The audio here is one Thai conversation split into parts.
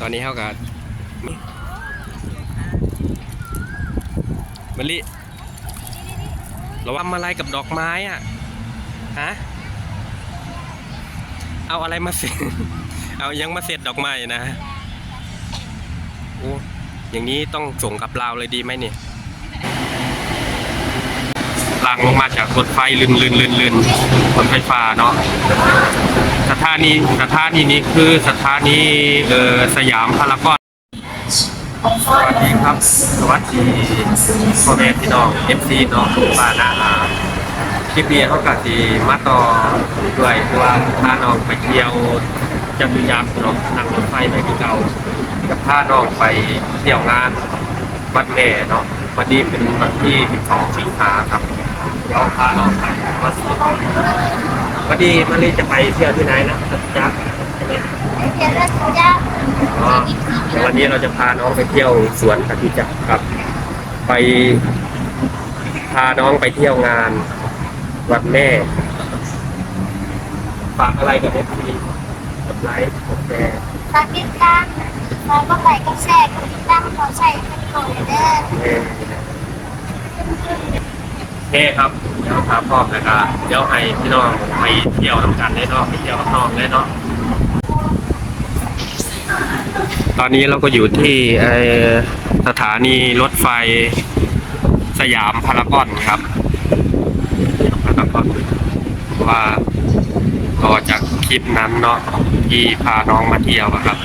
ตอนนี้เขากับมะลิเราทำอะไรกับดอกไม้อะฮะเอาอะไรมาเสร็จเอายังมาเสร็จดอกไม้นะโอ้อย่างนี้ต้องส่งกับเราวเลยดีไหมเนี่ยลางลงมาจากรถไฟลื่นลื่นลื่นลื่นรถไฟฟ้าเนาะ สถานีสถานีนี้คือสถานีเอ่อสยามพารากอนสวัสดีครับ สวัสดีพ่อแม่พี่น้อง FC น้องทุกบ้านนะฮะคลิปนี้เขากะสีมาต่อด้วยเพราะว่าพาน้องไปเที่ยวจตุจักรเนาะนั่งรถไฟไปที่เก่าจะพาน้องไปเที่ยวงานวัดแม่เนาะวันนี้เป็นวันที่12สิงหาครับเราพาน้องไปวัดศรี วันนี้มาลีจะไปเที่ยวที่ไหนนะจตุจักรใช่ไหมเดี๋ยวเราจะอ๋อวันนี้เราจะพาน้องไปเที่ยวสวนจตุจักรครับ ไปพาน้องไปเที่ยวงานวัดแม่ฝากอะไรกับเอฟซีกดไลค์กดแชร์ฝากติดตามเราก็ไปก็แชร์ก็ติดตามเขาใส่เป็นโคเดอร์ เออโอเคครับเดี๋ยวพาพ่อแล้วก็เดี๋ยวให้พี่น้องไปเที่ยวน้ำกันได้เนาะไปเที่ยวน้องได้เนาะตอนนี้เราก็อยู่ที่สถานีรถไฟสยามพารากอนครับพารากอนว่าต่อจากคลิปนั้นเนาะที่พาน้องมาเที่ยวครับ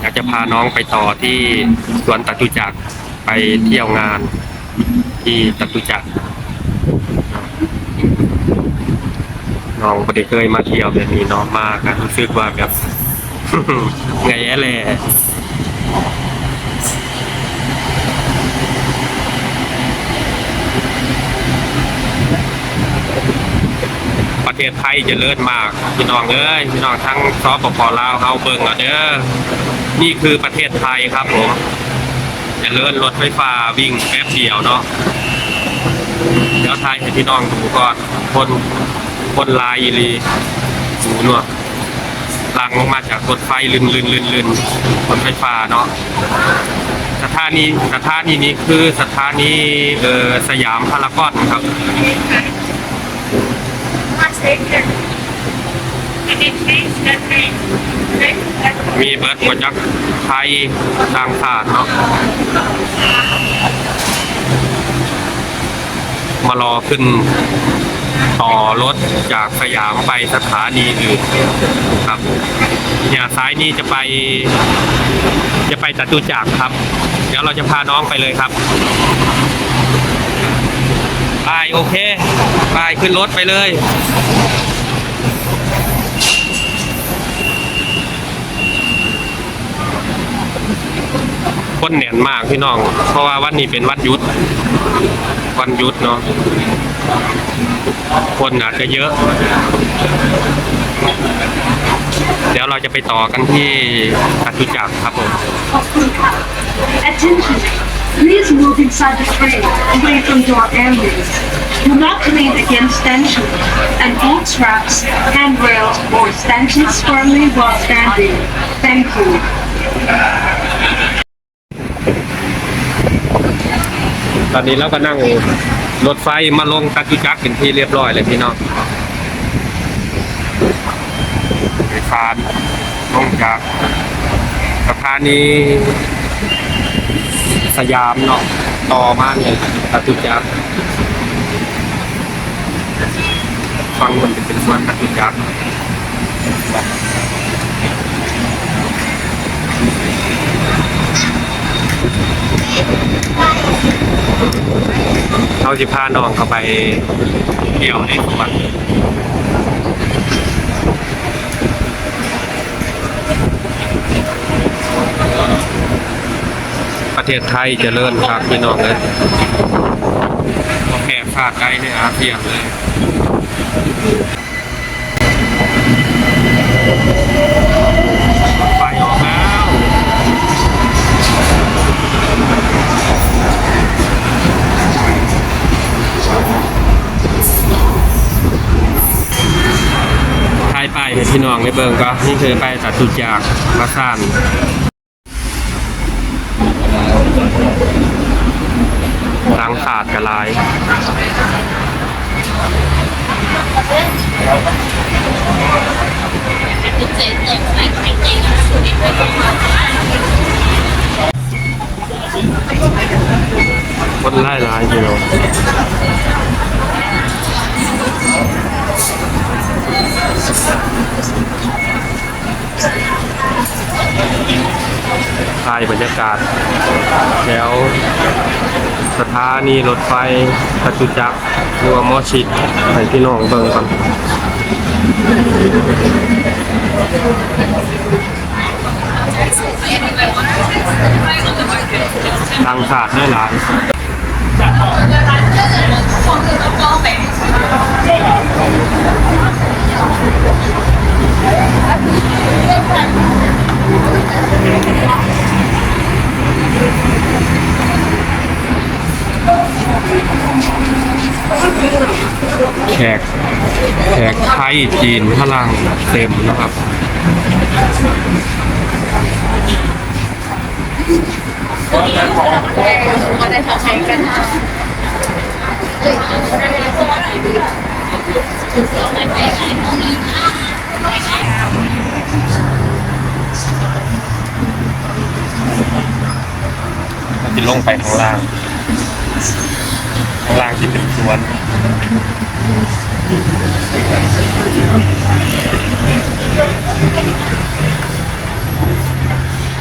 อยากจะพาน้องไปต่อที่สวนตตุจักรไปเที่ยวงาน ที่ตตุจักรน้องไม่ได้เคยมาเที่ยวแบบนี้น้องมากันรู้สึกว่าแบบ ไงแหละประเทศไทยเจะเลิศมากพี่น้องเอ้ยพี่น้องทั้งซอปปลาวเฮาเบิงเอาเด้อนี่คือประเทศไทยครับผม จะเลิศรถไฟฟ้าวิ่งแป๊บเดียวเนาะเดี๋ยวไทยให้พี่น้องดูก่อนคนคนลายอีหลีสูนวหลังลงมาจากรถไฟลื่นลื่นลื่นลื่นรถไฟฟ้าเนาะสถานีสถานีนี้คือสถานีเอ่อสยามพารากอนครับ มีเบิร์ดมาจากไทยต่างชาติเนาะมารอขึ้นต่อรถจากสยามไปสถานีอื่นครับ เนี่ยซ้ายนี่จะไป จะไปจตุจักรครับ เดี๋ยวเราจะพาน้องไปเลยครับไปโอเคไปขึ้นรถไปเลย คนแน่นมากพี่น้อง เพราะว่าวันนี้เป็นวันยุดวันยุดเนาะคนอาจจะเยอะ เดี๋ยวเราจะไปต่อกันที่จตุจักรครับผม Attention! Please move inside the train away from your areas. Do not lean against stanchions, and all tracks, handrails, or stanchions firmly while standing. Thank you. ตอนนี้เราก็นั่งรถไฟมาลงจตุจักรเป็นที่เรียบร้อยเลยพี่น้องไฟฟ้าลงจากสถานีสยามเนาะต่อมาเนี่ยจตุจักรฟังมันเป็นสวนจตุจัก เขาสิพาน้องเข้าไปเที่ยวในสวนประเทศไทยเจริญครับพี่น้องเลยแค่ฝากไกลในอาเซียนเลย ไฟออกแล้วถ่ายไปายให้ พี่น้องในเบิงก็นี่คือไปตัดตุดจากมาสานทางขาดกระลายคนไล่ลายอยู่ ถ่ายบรรยากาศ แล้ว สถานีรถไฟปตุจักรหรือว่ามอชิดให้พี่น้องเบิ่งก่อนทางขาดได้หลาย แขกแขกไทย จีนพลังเต็มนะครับจะลงไปข้างล่าง ข้างล่างที่เป็นสวน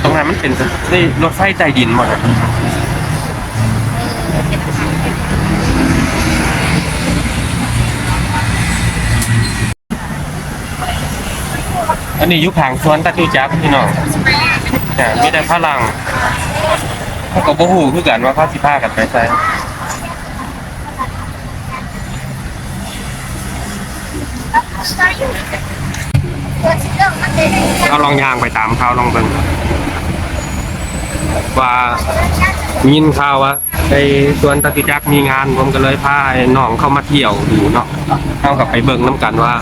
ตรงนั้นมันเป็นได้รถไฟใต้ดินหมดอะอันนี้ยุคหางสวนตะตุจักพี่น้องเนี่ยมีแต่พลังเขาก็บ่ฮู้คือกันว่าเขาสิพากันไปไส เราลองยางไปตามเขาลองเบิ่งว่ามียินข่าวว่าในสวนตะกิจักมีงานผมก็เลยพาไอ้น้องเข้ามาเที่ยวดูเนาะเข้ากับไปเบิ่งน้ำกันว่า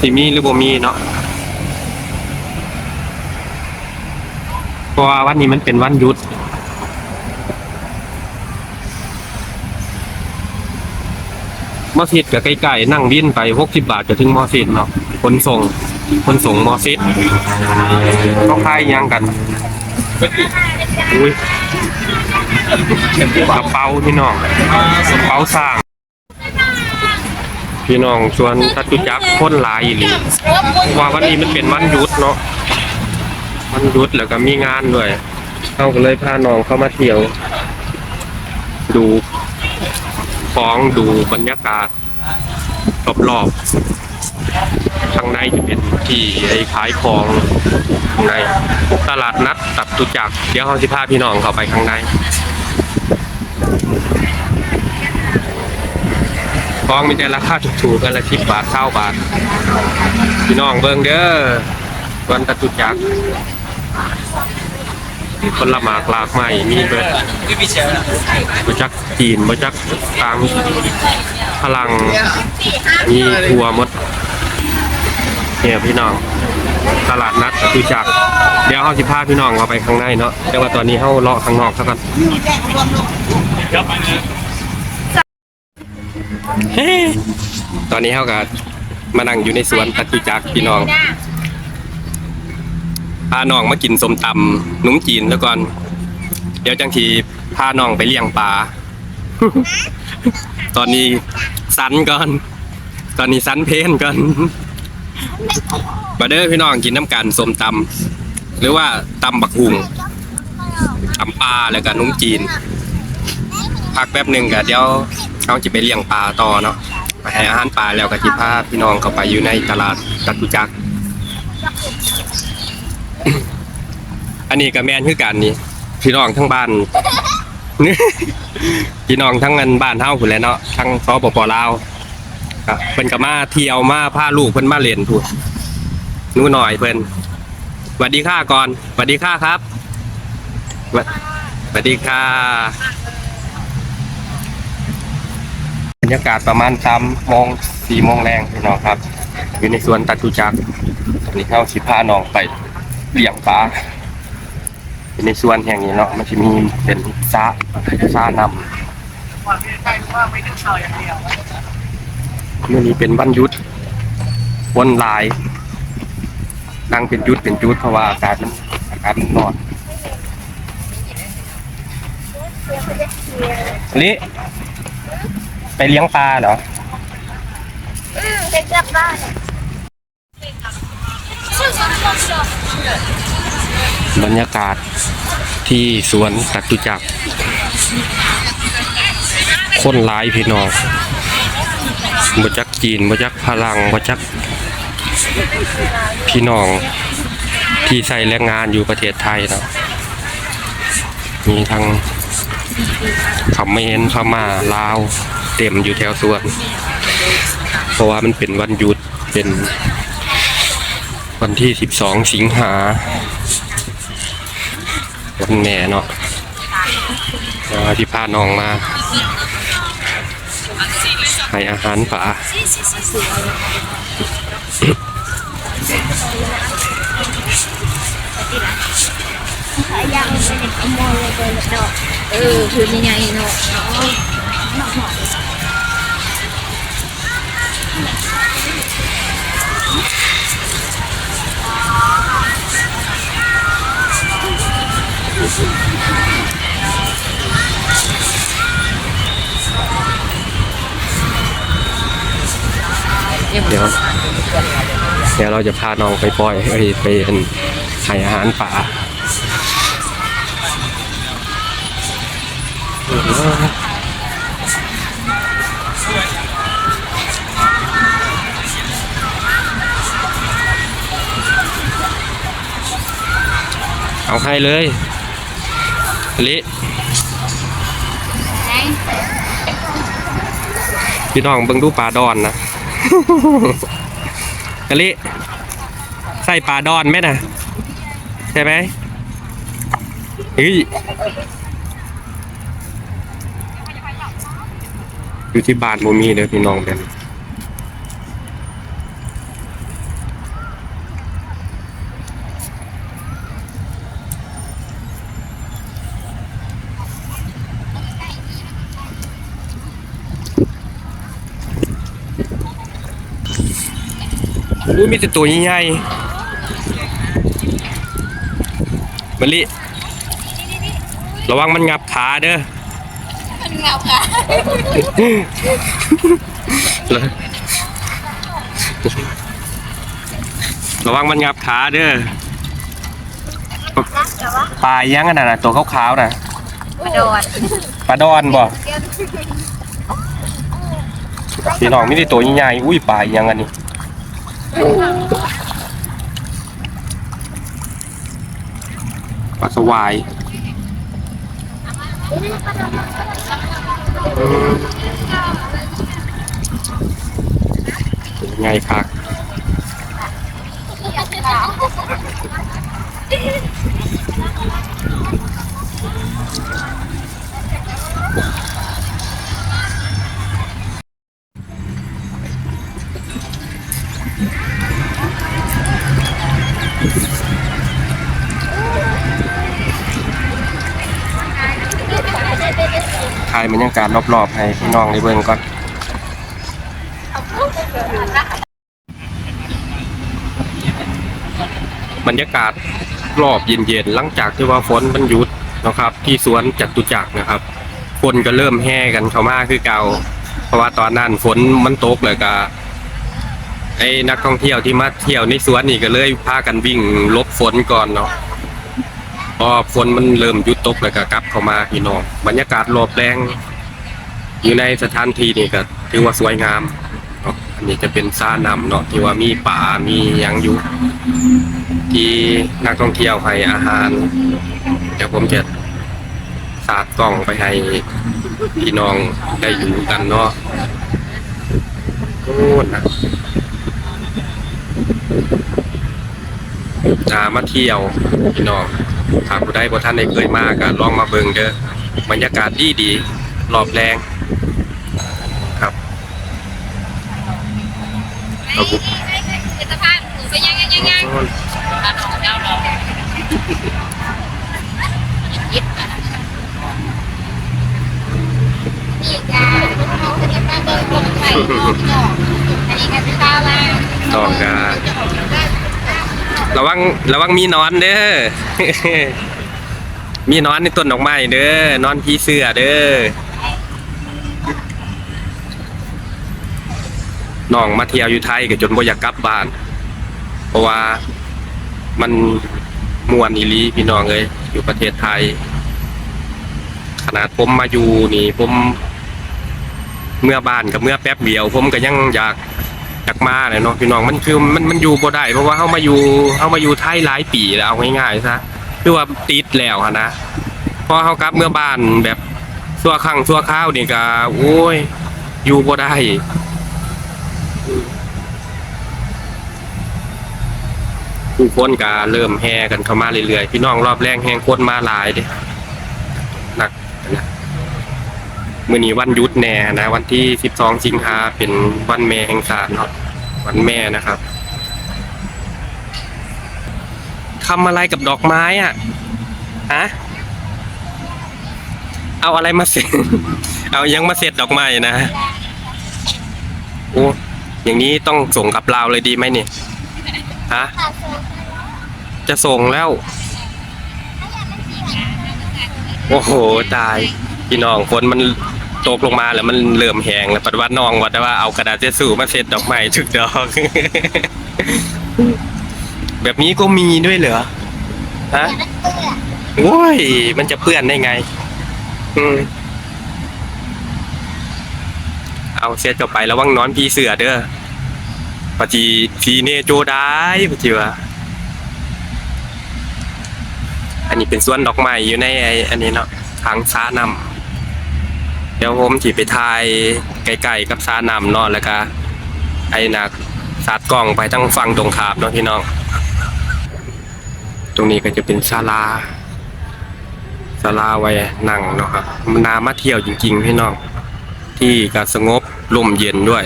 สิมีหรือบ่มีเนาะเพราะว่าวันนี้มันเป็นวันหยุด อสิดกับใกล้ๆนั่งวินไปหกสิบาทจะถึงมอสิดเนาะขนส่งขนส่งมอสิดเขาพายยังกันอุ้ยกระเป๋าพี่น้องกระเป๋าสร้าง พี่น้องชวนตัตุจักรคนหลายอีหลีว่าวันนี้มันเป็นวันหยุดเนาะวันหยุดแล้วก็มีงานด้วยเขาก็เลยพาน้องเข้ามาเที่ยว ดู ของดูบรรยากาศรอบๆข้างในจะเป็นที่ไอ้ขายของข้างในตลาดนัดตับตุจักรเดี๋ยวเขาสิพาพี่น้องเข้าไปข้างในของมีแต่ราคาถูกๆกันละสิบบาทเท่าบาท พี่น้องเบิ่งเด้อวันตัตุจักร คนละหมากลากใหม่มีเบิดมาจากจีนมาจากต่างพลังมีทัวหมดเนี่ยพี่น้องตลาดนัดคือจักรเดี๋ยวเขาสิพาพี่น้องเราไปข้างในเนาะแต่ว่าตอนนี้เขาเลาะข้างนอกซะก่อนเฮ้ตอนนี้เขาก็มานั่งอยู่ในสวนตัดตุจักรพี่น้อง พาน้องมากินสมตำหนุ่มจีนแล้วก่อน เดี๋ยวจังทีพาน้องไปเลี้ยงปลา ตอนนี้สันก่อน ตอนนี้สันเพนก่อนมาเด้อพี่น้องกินน้ำกันสมตำหรือว่าตำบักหุงตำปลาแล้วก็นุ่มจีน พักแป๊บหนึ่งก็เดี๋ยวเขาจะไปเลี้ยงปลาต่อเนาะไปให้อาหารปลาแล้วก็จิพาพี่น้องเข้าไปอยู่ในตลาดตัตุจักร อันนี้ก็แมนคือกันนี่พี่น้องทั้งบ้าน พี่น้องทั้งเงินบ้านเฮาพุ่นแหล้วเนาะทั้งสปปลาวครับเพิ่นก็มาเที่ยวมาพาลูกเพิ่นมาเล่นพุ่นหนู่หน่อยเพิ่นสวัสดีค่ะก่อนสวัสดีค่ะครับสวัสสวัสดีค่ะ บรรยากาศประมาณ3โมง4โมงแรงพี่น้องครับ อยู่ในสวนตัดตุจักรตอนนี้เข้าสิพาน้องไป เลี้ยงปลาในส่วนแห่งนี้เนาะมันจะมีเป็นสระสระน้ำเมื่อนี้เป็นวันยุดวันลายนั่งเป็นจุดเป็นจุดเพราะว่าอากาศมันอากาศมันร้อนลิไปเลี้ยงปลาเหรออืมจะกลับบ้านชื่อสวนของเรา บรรยากาศที่สวนตัดตุจักรคนหลายพี่น้องบ่จักจีนบ่จักพลังบ่จักพี่น้องที่ใส่แรงงานอยู่ประเทศไทยนะมีทั้งขมรพม่าลาว เต็มอยู่แถวสวน เพราะว่ามันเป็นวันหยุดเป็น วันที่ 12 สิงหาวันแม่เนาะที่พาน้องมา ให้อาหารป่ายังเป็นขโมยเลยเลยดอกเออ คือยังไงเนาะ เดี๋ยวเดี๋ยวเราจะพาน้องไปปล่อยเอ้ยไปให้อาหารป่าเอาให้เลยลิไหนพี่น้องเบิ่งดูปลาดอนนะ กะลิใส่ปลาดอนไหมนะใช่ไหมเฮ้ยอยู่ที่บ้านโมมีเด้อพี่น้องเป็น อุ้ยมีแต่ตัวใหญ่ๆมะลิระวังมันงับขาเด้อ มันเงาค่ะระวังมันงับขาเด้อรักแต่ว่าปลาอีหยังกันน่ะตัวขาวๆน่ะกระโดดปลาดอนบ่พี่น้องมีแต่ตัวใหญ่ๆอุ้ยปลาอีหยังอันนี้ ปลาสวายใหญ่คัก ถ่ายบรรยากาศรอบๆ ให้พี่น้องได้เบิ่งก่อนบรรยากาศรอบเย็นๆ หลังจากที่ว่าฝนมันหยุดนะครับ ที่สวนจัตุจักรนะครับ คนก็เริ่มแห่กันเข้ามาคือเก่า เพราะว่าตอนนั้นฝนมันตกเลยก็ ไอ้นักท่องเที่ยวที่มาเที่ยวในสวนนี่ก็เลยพากันวิ่งลบฝนก่อนเนาะพอฝนมันเริ่มยุดตกเลยก็กลับเข้ามาพี่น้องบรรยากาศรอบแรงอยู่ในสถานที่นี่ก็ถือว่าสวยงามเนาะอันนี้จะเป็นซ่านำเนาะที่ว่ามีป่ามียังอยู่ที่นักท่องเที่ยวให้อาหารเดี๋ยวผมจะสาดกล้องไปให้พี่น้องได้ดูกันเนาะโอ้นะ นามาเที่ยวพี่น้องถ้าผู้ใดบ่ท่านได้เคยมาก็ลองมาเบิ่งเด้อบรรยากาศดีดีๆรอบแรงครับโอครับผมเป็นสะพานหนูไปยังยังยังยังมาหนองเจ้าหนองยิบอีกอะน้องคนนี้มาเดินลงไปน้อง น้องการะวังระวังมีนอนเด้อ มีนอนในต้นดอกไม้เด้อนอนผีเสื้อเด้อน้องมาเที่ยวอยู่ไทยก็จนบ่อยากกลับบ้าน เพราะว่ามันมวนอีลีพี่น้องเอ้ยอยู่ประเทศไทย ขนาดผมมาอยู่นี่ผมเมื่อบ้านกับเมื่อแป๊บเดียว ผมก็ยังอยาก อยากมาเลยเนาะพี่น้องมันคือมันมันอยู่บ่ได้เพราะว่าเฮามาอยู่เฮามาอยู่ไทยหลายปีแล้วเอาง่ายๆซะคือว่าติดแล้วอะนะพอเฮากลับเมื่อบ้านแบบชั่วครั้งชั่วคราวนี่ก็โอ้ย อยู่บ่ได้ผู้คนก็เริ่มแห่กันเข้ามาเรื่อยๆพี่น้องรอบแรกแห่งคนมาหลายเด้หนักนะ มื่อนี้วันยุดแน่นะวันที่ 12 สิงหาเป็นวันแม่แห่งชาติเนาะวันแม่นะครับทำอะไรกับดอกไม้อะฮะเอาอะไรมาเสร็จ เอายังมาเสร็จดอกไม้นะโอ้อย่างนี้ต้องส่งกับเราวเลยดีไหมเนี่ยฮะจะส่งแล้ว โอ้โห ตาย พี่น้องฝนมันตกลงมาแล้วมันเริ่มแหงแล้วปัดว่าน้องว่าแต่ว่าเอากระดาษเจสูมาเซ็ตดอกไม้ถึกดอก แบบนี้ก็มีด้วยเหรอฮะมันเปื้อนโอ้ยมันจะเปื้อนได้ไง อืมเอาเซ็ตเข้าไประวังนอนพีเสือเด้อปฏิพีเนโจได้ปฏิว่าอันนี้เป็นส่วนดอกไม้อยู่ในไออันนี้เนาะทางซานำ ดี๋ยวผมถีไปถ่ายไกลๆกับซานำเนาะแล้วก็ไอ้นักสาดกล้องไปทั้งฝั่งตรงขามเนาะพี่น้อง ตรงนี้ก็จะเป็นศาลาศาลาไว้นั่งเนาะครับนามาเที่ยวจริง ๆ พี่น้อง ที่ก็สงบลมเย็นด้วย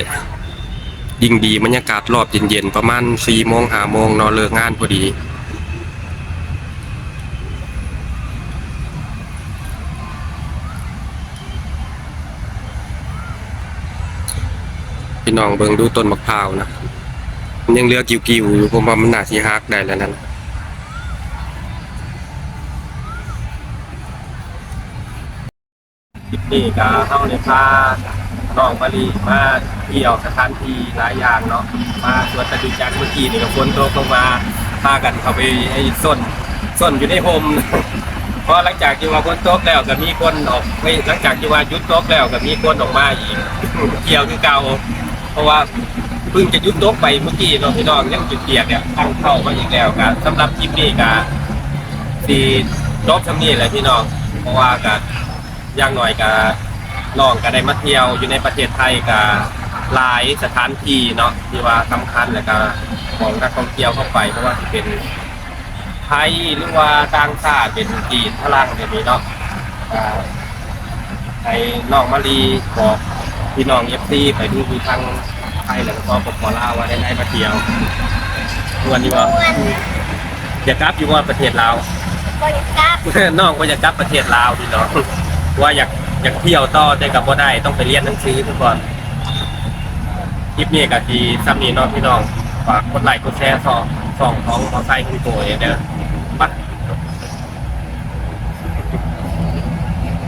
ยิ่งดีบรรยากาศรอบเย็นๆประมาณสี่โมงห้าโมงนาะเลิกงานพอดี น้องเบิ่งดูต้นมะพร้าวนะมันยังเหลือกิ้วๆอยู่ผมว่ามันน่าสิฮักได้แล้วนั่นนี้ก็เฮาได้พาน้องมารีมาเที่ยวสถานที่หลายอย่างเนาะมาสวนตะดุจักเมื่อกี้นี่ก็ฝนตกลงมาพากันเข้าไปไอ้ส้นส้นอยู่ในโฮมเพราะหลังจากที่ว่าฝนตกแล้วก็มีคนออกไม่หลังจากที่ว่าหยุดตกแล้วก็มีคนออกมาอีกเที่ยวคือเก่า เพราะว่าเพิ่งจะยุดตกไปเมื่อกี้เนาพี่น้องยังจุดเปียกเนี่ยตั้งเข้ามาอีกแล้วกันสำหรับคลิปนี้ก็สีจบทำนี่แหละพี่น้องเพราะว่าก็อย่างหน่อยก็น้องก็ได้มาเที่ยวอยู่ในประเทศไทยก็หลายสถานที่เนาะที่ว่าสำคัญแล้วก็ของนักท่องเที่ยวเข้าไปเพราะว่าที่เป็นไทยหรือว่าต่างชาติเป็นจีนพลังแบบนี้เนาะอ่าให้น้องมารีบอก พี่น้องเอฟซีไปดูดูทางไทยแล้วก็ปปลาวว่าได้ได้มาเที่ยววันนี้ว่าอ้วนอยากกลับอยู่ว่าประเทศลาวบริการน้องก็อยากกลับประเทศลาวพี่น้องว่าอยากอยากเที่ยวต่อแต่กับว่าได้ต้องไปเรียนหนังสือทุกคนคลิปนี้ก็ทีซ้ำนี้เนาะพี่น้องฝากกดไลค์กดแชร์สองสองของมอไซค์คุณโกยเด้อไป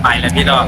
ไปแล้วพี่น้อง